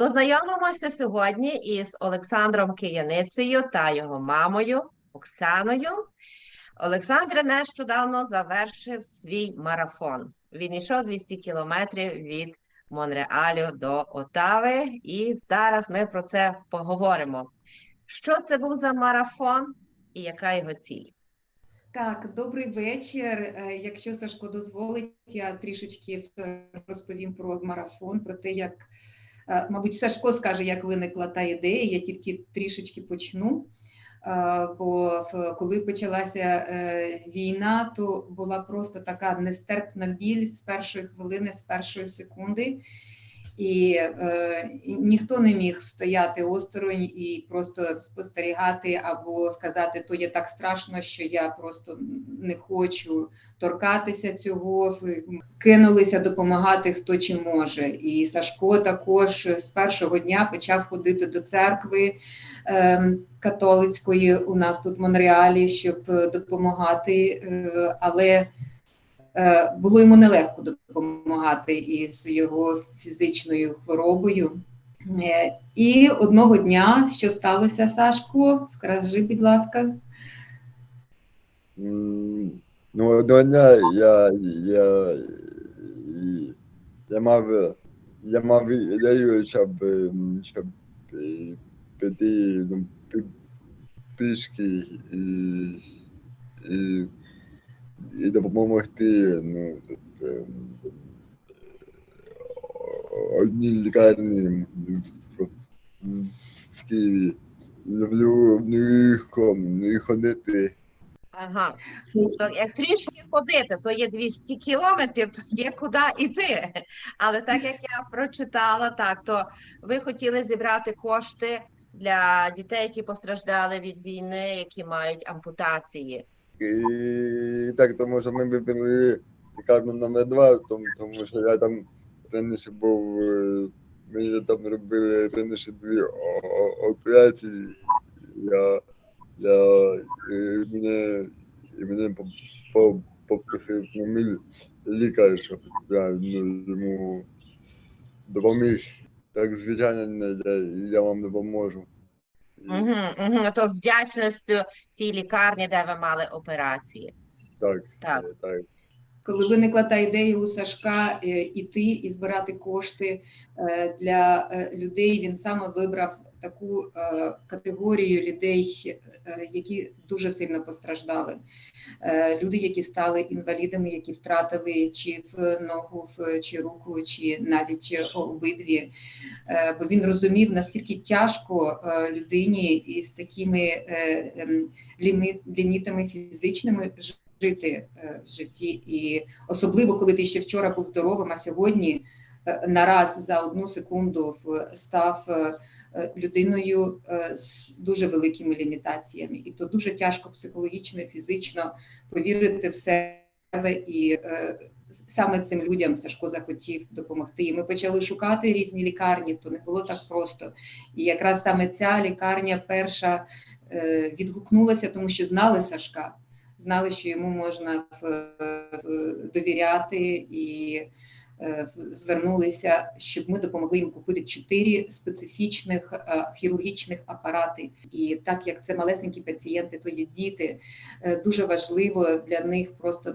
То знайомимося сьогодні із Олександром Кияницею та його мамою Оксаною. Олександр нещодавно завершив свій марафон. Він йшов 200 кілометрів від Монреалю до Отави, і зараз ми про це поговоримо. Що це був за марафон і яка його ціль? Так, добрий вечір. Е, Якщо Сашко дозволить, я трішечки е, розповім про марафон, про те, як, мабуть, Сашко скаже, як виникла та ідея. Я тільки трішечки почну. Е, Бо коли почалася е, війна, то була просто така нестерпна біль з першої хвилини, з першої секунди. І е, ніхто не міг стояти осторонь і просто спостерігати або сказати, то є так страшно, що я просто не хочу торкатися цього. Кинулися допомагати хто чи може. І Сашко також з першого дня почав ходити до церкви е, католицької у нас тут в Монреалі, щоб допомагати, е, але Е, було йому нелегко допомагати із його фізичною хворобою. Е, І одного дня, що сталося, Сашко, скажи, будь ласка. Ну, одного дня я, я, я мав, я мав ідею, щоб, щоб е, піти ну, пішки і, і, і допомогти ну, ем, одній лікарні в, в, Києві. Люблю ходити. Ага. То як трішки ходити, то є 200 кілометрів, то є куди йти. Але так як я прочитала, так, то ви хотіли зібрати кошти для дітей, які постраждали від війни, які мають ампутації. І так, тому що ми вибрали лікарню номер 2 тому, тому що я там раніше був, е, мені там робили раніше дві операції. Я, я і мене, і мене по- по- попросив мій лікар, щоб я ну, йому допоміг. Так, звичайно, я, я вам допоможу. Угу, угу. То з вдячністю цій лікарні, де ви мали операції. Так, Так. так. Коли виникла та ідея у Сашка е, іти і збирати кошти е, для е, людей, він саме вибрав таку категорію людей, які дуже сильно постраждали. Люди, які стали інвалідами, які втратили чи в ногу, чи руку, чи навіть обидві. Бо він розумів, наскільки тяжко людині із такими ем, лімітами фізичними жити е, в житті, і особливо коли ти ще вчора був здоровим, а сьогодні е, нараз за одну секунду став е, людиною з дуже великими лімітаціями, і то дуже тяжко психологічно, фізично повірити в себе і. Саме цим людям Сашко захотів допомогти. І ми почали шукати різні лікарні, то не було так просто. І якраз саме ця лікарня перша відгукнулася, тому що знали Сашка, знали, що йому можна в- довіряти, і е, звернулися, щоб ми допомогли їм купити чотири специфічних е, хірургічних апарати. І так як це малесенькі пацієнти, то є діти, е, дуже важливо для них просто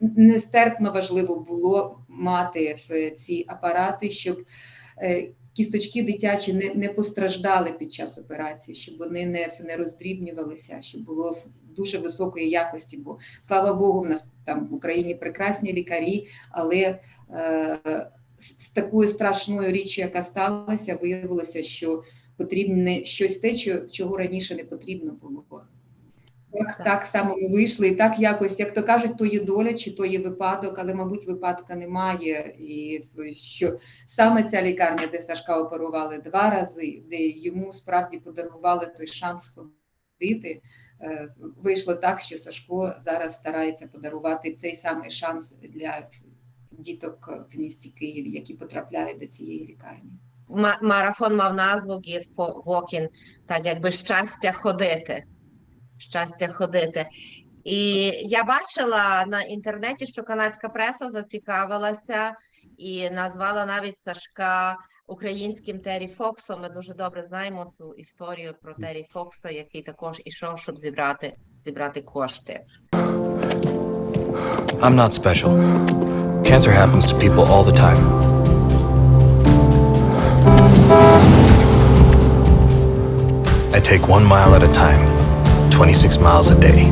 нестерпно важливо було мати ці апарати, щоб е, кісточки дитячі не, не постраждали під час операції, щоб вони не, не роздрібнювалися, щоб було дуже високої якості. Бо слава Богу, в нас там в Україні прекрасні лікарі, але е, з такою страшною річчю, яка сталася, виявилося, що потрібне щось те, чого раніше не потрібно було. Так, Так. так само ми вийшли, і так якось, як то кажуть, то є доля чи то є випадок, але, мабуть, випадка немає. І що саме ця лікарня, де Сашка оперували два рази, де йому справді подарували той шанс ходити, е, вийшло так, що Сашко зараз старається подарувати цей самий шанс для діток в місті Києві, які потрапляють до цієї лікарні. Ма- Марафон мав назву Give for Walking, так якби щастя ходити. Щастя ходити. І я бачила на інтернеті, що канадська преса зацікавилася і назвала навіть Сашка українським Террі Фоксом. Ми дуже добре знаємо цю історію про Террі Фокса, який також ішов, щоб зібрати, зібрати кошти. I'm not special. Cancer happens to people all the time. I take one mile at a time, 26 miles a day.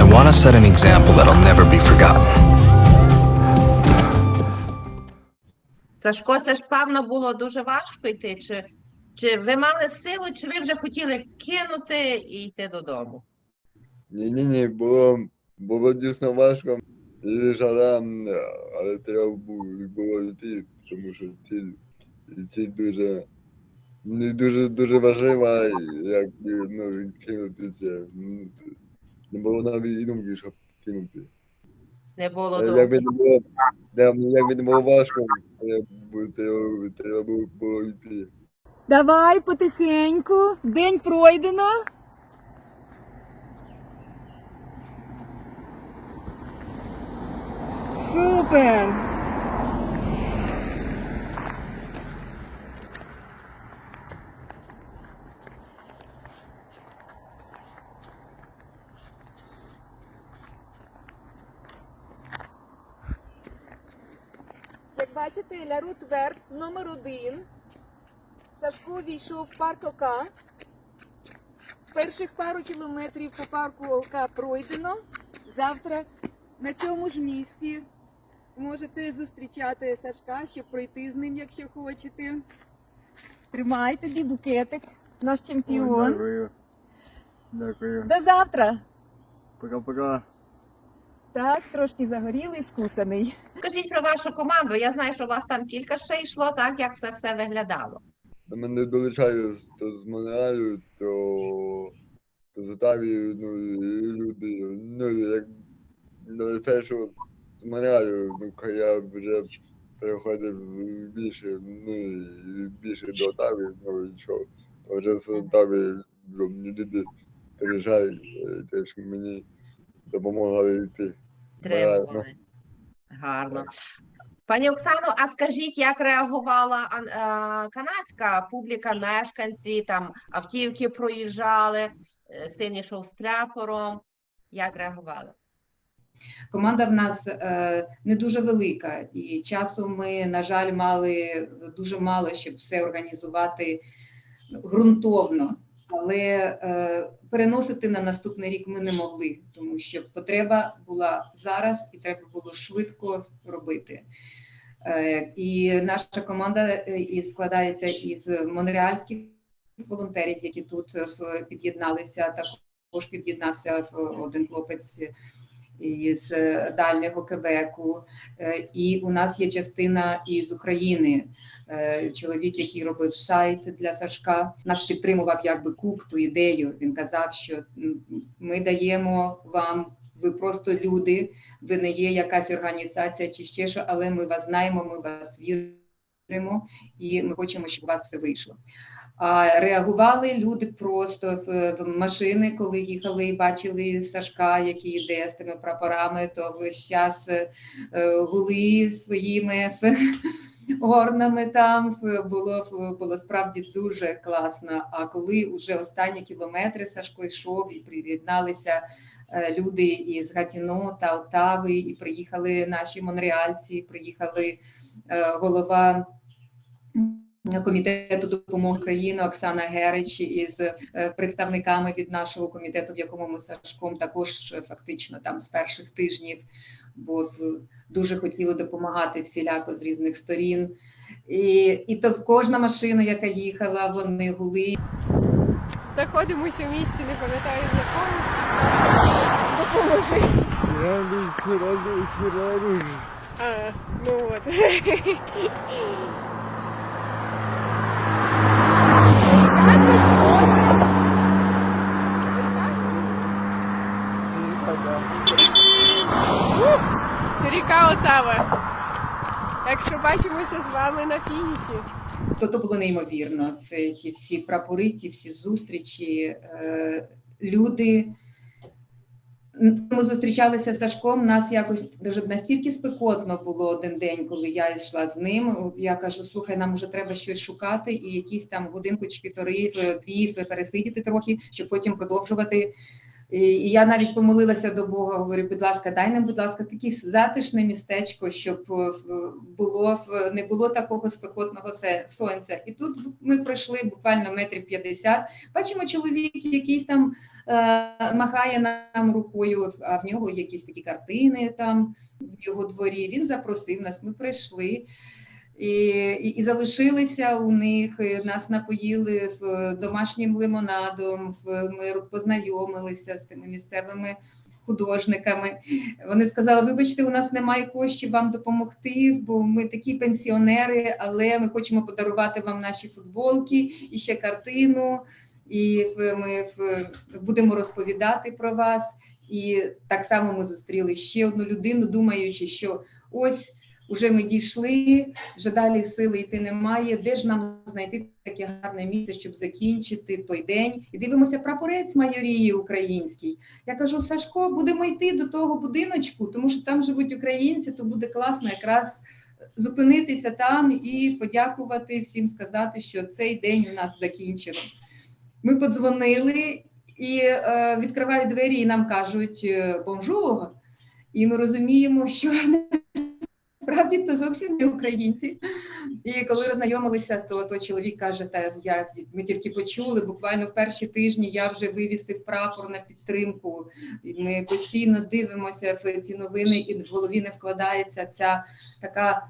I want to set an example that'll never be forgotten. Сашко, це ж певно було дуже важко йти. Чи, чи ви мали силу, чи ви вже хотіли кинути і йти додому? Ні, ні, ні, було, було дійсно важко. І жара, але треба було йти, тому що ціль, ціль дуже, ну, дуже, дуже важлива, як ну, кинути це. Не було навіть і думки, щоб кинути. Не було Е, думки. Якби не було, да, якби не було важко, треба треба- треба було- було йти. Давай потихеньку. День пройдено. Супер. Бачите, Лярут номер один. Сашко війшов в парк ОК. Перших пару кілометрів по парку ОК пройдено. Завтра на цьому ж місці можете зустрічати Сашка, щоб пройти з ним, якщо хочете. Тримай тобі букетик, наш чемпіон. Дякую. Дякую. До завтра. Пока-пока. Так, трошки загорілий, скусаний. Скажіть про вашу команду. Я знаю, що у вас там кілька ще йшло, так як це все виглядало. До мене долучаю то з Монреалю, то, то з Отавії, ну, і люди. Ну, як ну, те, що з Монреалю, ну, я вже переходив більше, ну, і більше до Отавії, ну, і що, то вже з Отавії ну, люди переїжджають, е, теж мені допомагали йти. Тримали. Гарно. Пані Оксано, а скажіть, як реагувала канадська публіка, мешканці, там автівки проїжджали, е, син йшов з прапором. Як реагували? Команда в нас е, не дуже велика, і часу ми, на жаль, мали дуже мало, щоб все організувати ґрунтовно. Але е, переносити на наступний рік ми не могли, тому що потреба була зараз, і треба було швидко робити. Е, і наша команда е, і складається із монреальських волонтерів, які тут е, під'єдналися. Також під'єднався один хлопець із е, дальнього Кебеку, і у нас є частина із України. Е, Чоловік, який робив сайт для Сашка, нас підтримував якби куб ту ідею. Він казав, що ми даємо вам. Ви просто люди, ви не є якась організація чи ще що, але ми вас знаємо, ми вас віримо, і ми хочемо, щоб у вас все вийшло. А реагували люди просто в, в машини, коли їхали і бачили Сашка, який йде з тими прапорами, то весь час е, гули своїми горнами там було було справді дуже класно. А коли вже останні кілометри Сашко йшов і приєдналися е, люди із Гатіно та Оттави, і приїхали наші монреальці, приїхали е, голова комітету допомоги України Оксана Герич із е, представниками від нашого комітету, в якому ми Сашком також фактично там з перших тижнів, бо дуже хотіли допомагати всіляко з різних сторін. І, і то кожна машина, яка їхала, вони гули. знаходимося в місті, не пам'ятаю в якому. Допоможи. Радуйся, радуйся, радуйся. А, ну от. Отава. Так бачимося з вами на фініші. То, то було неймовірно. Це ті всі прапори, ті всі зустрічі, е, люди. Ми зустрічалися з Сашком. Нас якось дуже настільки спекотно було один день, коли я йшла з ним. Я кажу: слухай, нам вже треба щось шукати, і якісь там годинку чи півтори, дві пересидіти трохи, щоб потім продовжувати. І я навіть помолилася до Бога. Говорю, будь ласка, дай нам, будь ласка, таке затишне містечко, щоб е, було не було такого спекотного сонця. І тут ми пройшли буквально метрів 50. Бачимо чоловік, якийсь там е, махає нам рукою, а в нього якісь такі картини там в його дворі. Він запросив нас, ми прийшли. І, і, і залишилися у них, нас напоїли в домашнім лимонадом. В, ми познайомилися з тими місцевими художниками. Вони сказали: вибачте, у нас немає коштів вам допомогти, бо ми такі пенсіонери, але ми хочемо подарувати вам наші футболки і ще картину. І ми будемо розповідати про вас. І так само ми зустріли ще одну людину, думаючи, що ось уже ми дійшли, вже далі сили йти немає. Де ж нам знайти таке гарне місце, щоб закінчити той день? І дивимося прапорець майорії український. Я кажу, Сашко, будемо йти до того будиночку, тому що там живуть українці, то буде класно якраз зупинитися там і подякувати всім, сказати, що цей день у нас закінчено. Ми подзвонили і е, відкривають двері, і нам кажуть бонжур. І ми розуміємо, що Справді то зовсім не українці. І коли роззнайомилися, то, то чоловік каже: Та я ми тільки почули. Буквально в перші тижні я вже вивісив прапор на підтримку. І Ми постійно дивимося в ці новини, і в голові не вкладається ця така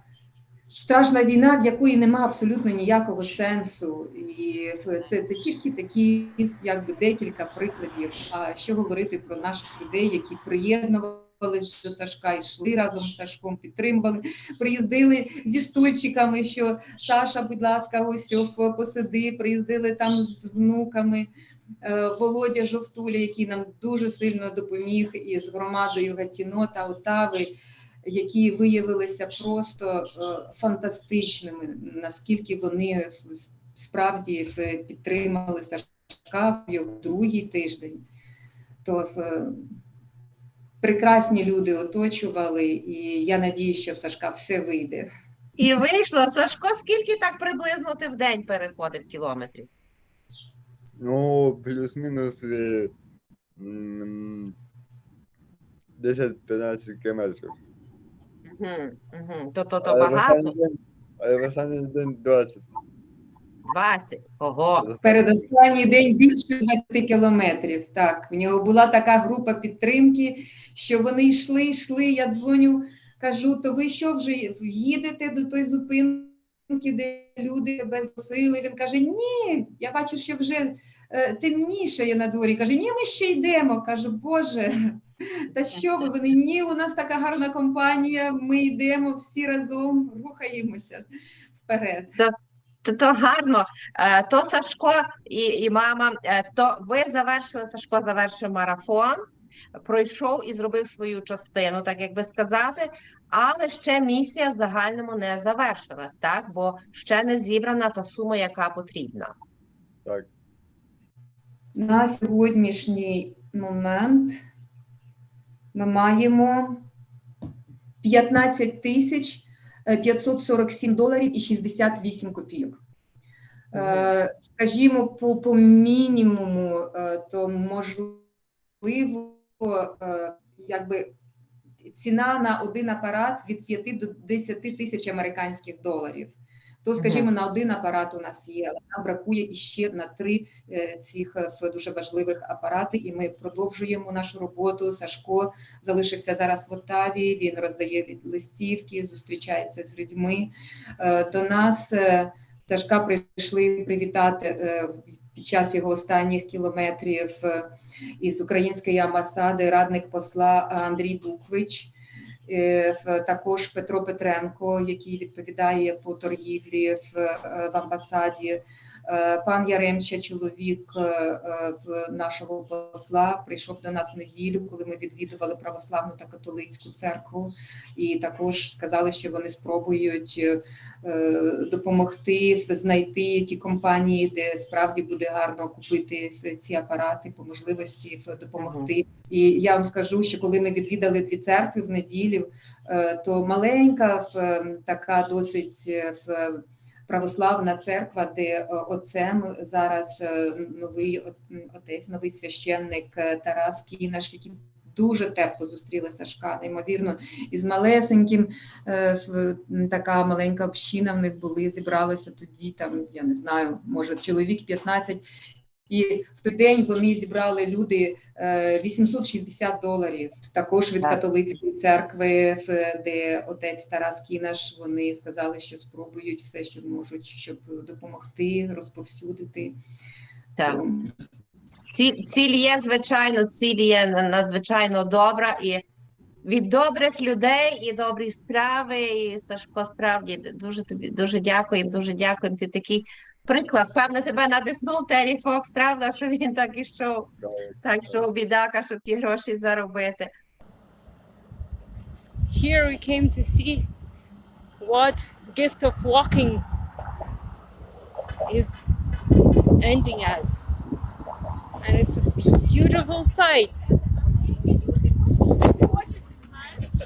страшна війна, в якої немає абсолютно ніякого сенсу. І це, це тільки такі, якби декілька прикладів. А що говорити про наших людей, які приєднували до Сашка, йшли разом з Сашком, підтримували, приїздили зі стульчиками, що Саша, будь ласка, ось посиди, приїздили там з внуками. Е, Володя Жовтуля, який нам дуже сильно допоміг із громадою Гатіно та Отави, які виявилися просто е, фантастичними, наскільки вони справді підтримали Сашка в його другий тиждень. То прекрасні люди оточували, і я надію, що в Сашка все вийде. І вийшло. Сашко, скільки так приблизно ти в день переходив кілометрів? Ну, плюс-мінус е, м, 10-15 кілометрів. Угу, угу. То, то, то багато? Але в останній день 20. 20. Ого. Передостанній день більше 20 кілометрів. Так, в нього була така група підтримки, що вони йшли, йшли. Я дзвоню, кажу: то ви що вже їдете до тої зупинки, де люди тебе зусили? Він каже: Ні, я бачу, що вже е, темніше на дворі. Каже, ні, ми ще йдемо. Кажу, Боже. Та що ви? Вони ні, у нас така гарна компанія. Ми йдемо всі разом, рухаємося вперед. То, то гарно. Е, То Сашко і, і мама, е, то ви завершили, Сашко завершив марафон, пройшов і зробив свою частину, так як би сказати, але ще місія в загальному не завершилась, так? Бо ще не зібрана та сума, яка потрібна. Так. На сьогоднішній момент ми маємо 15 тисяч 547 доларів і 68 копійок. Е, Скажімо, по, по мінімуму, е, то можливо, е, якби ціна на один апарат від 5 до 10 тисяч американських доларів. То, скажімо, на один апарат у нас є, але нам бракує іще на три е, цих е, дуже важливих апарати, і ми продовжуємо нашу роботу. Сашко залишився зараз в Оттаві. Він роздає листівки, зустрічається з людьми. Е, До нас Сашка прийшли привітати під час його останніх кілометрів із української амбасади радник посла Андрій Буквич. Е, Також Петро Петренко, який відповідає по торгівлі в, е, в амбасаді, Пан Яремча, чоловік е, е, нашого посла, прийшов до нас в неділю, коли ми відвідували православну та католицьку церкву, і також сказали, що вони спробують е, допомогти знайти ті компанії, де справді буде гарно купити ці апарати, по можливості допомогти. І я вам скажу, що коли ми відвідали дві церкви в неділю, е, то маленька така досить е, в православна церква, де е, отцем зараз е, новий от- отець, новий священник е, Тарас Кінаш, який дуже тепло зустріли Сашка, неймовірно, із малесеньким така маленька община в них були, зібралося тоді, там, я не знаю, може, чоловік 15, і в той день вони зібрали люди е, 860 доларів. Також від католицької церкви, де отець Тарас Кінаш. Вони сказали, що спробують все, що можуть, щоб допомогти, розповсюдити. Так. Ціль, є, звичайно, ціль є надзвичайно добра і від добрих людей і добрі справи. І Сашко, справді дуже тобі дуже дякуємо, дуже дякуємо. Ти такий приклад. Певно, тебе надихнув Террі Фокс, правда, що він так ішов, так що бідака, щоб ті гроші заробити. here we came to see what gift of walking is ending as and it's a beautiful sight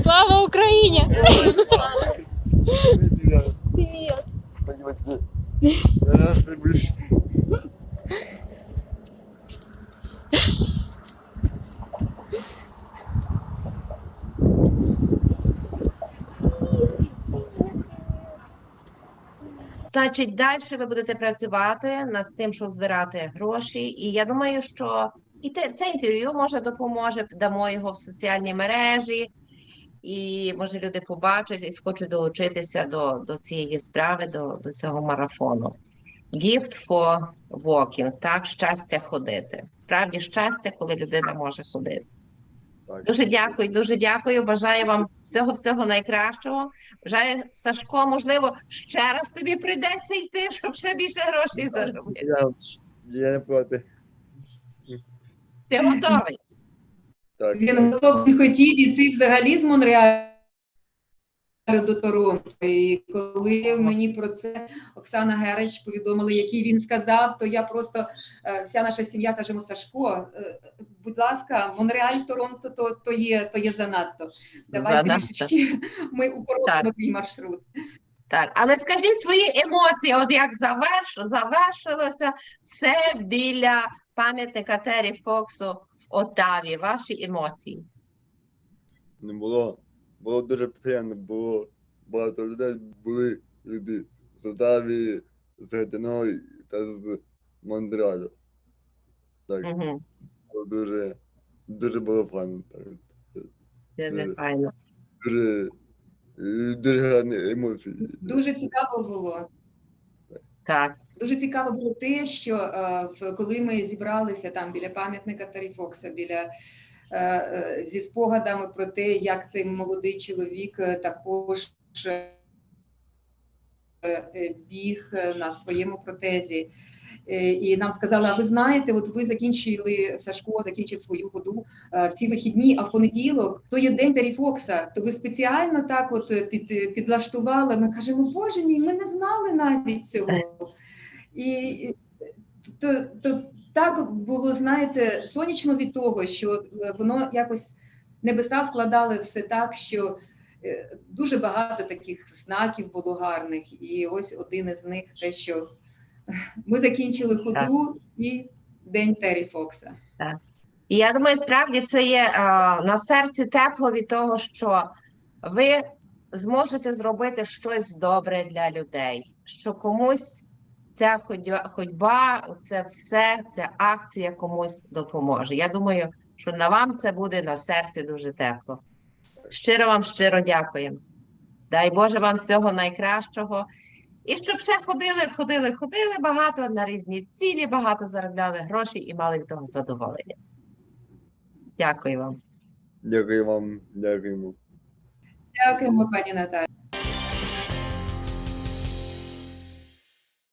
Слава Україні! Привіт! Значить, далі ви будете працювати над тим, щоб збирати гроші. І я думаю, що і те, це інтерв'ю може допоможе, дамо його в соціальній мережі, і може люди побачать і схочуть долучитися до, до цієї справи, до, до цього марафону. Gift for walking, так, щастя ходити. Справді щастя, коли людина може ходити. Так. Дуже дякую, дуже дякую. Бажаю вам всього всього найкращого. Бажаю Сашко, можливо, ще раз тобі прийдеться йти, щоб ще більше грошей заробити. Я, я не проти. Ти готовий? Так. Він готов він хотів іти взагалі з Монреалю до Торонто. І коли мені про це Оксана Герич повідомила, який він сказав, то я просто е, вся наша сім'я кажемо Сашко, е, будь ласка, Монреаль, Торонто, то, то є то є занадто. Давай Занадто. трішечки ми укоротимо твій маршрут. Так, але скажіть свої емоції, от як заверш, завершилося все біля пам'ятника Террі Фоксу в Отаві. Ваші емоції. Не було. Було дуже приємно, було багато людей, були люди з Отаві, з Гатиної та з Монреалю. Так, Угу. було дуже, дуже було файно. Так. Дуже Дуже. файно. Дуже, дуже гарні емоції. Дуже цікаво було. Так. Дуже цікаво було те, що е, коли ми зібралися там біля пам'ятника Тарі Фокса, біля е, е, зі спогадами про те, як цей молодий чоловік також біг на своєму протезі. І нам сказали, а ви знаєте, от ви закінчили Сашко, закінчив свою ходу в ці вихідні, а в понеділок то є день Террі Фокса. То ви спеціально так от під, підлаштували. Ми кажемо, боже мій, ми не знали навіть цього. І то, то так було, знаєте, сонячно від того, що е, воно якось небеса складали все так, що е, дуже багато таких знаків було гарних. І ось один із них те, що ми закінчили ходу і День Террі Фокса. І я думаю, справді це є е, на серці тепло від того, що ви зможете зробити щось добре для людей, що комусь ця ходьба, ходьба це все, ця акція комусь допоможе. Я думаю, що на вам це буде на серці дуже тепло. Щиро вам щиро дякуємо. Дай Боже вам всього найкращого. І щоб ще ходили, ходили, ходили багато на різні цілі, багато заробляли гроші і мали від того задоволення. Дякую вам. Дякую вам, дякуємо. Дякуємо, пані Наталі.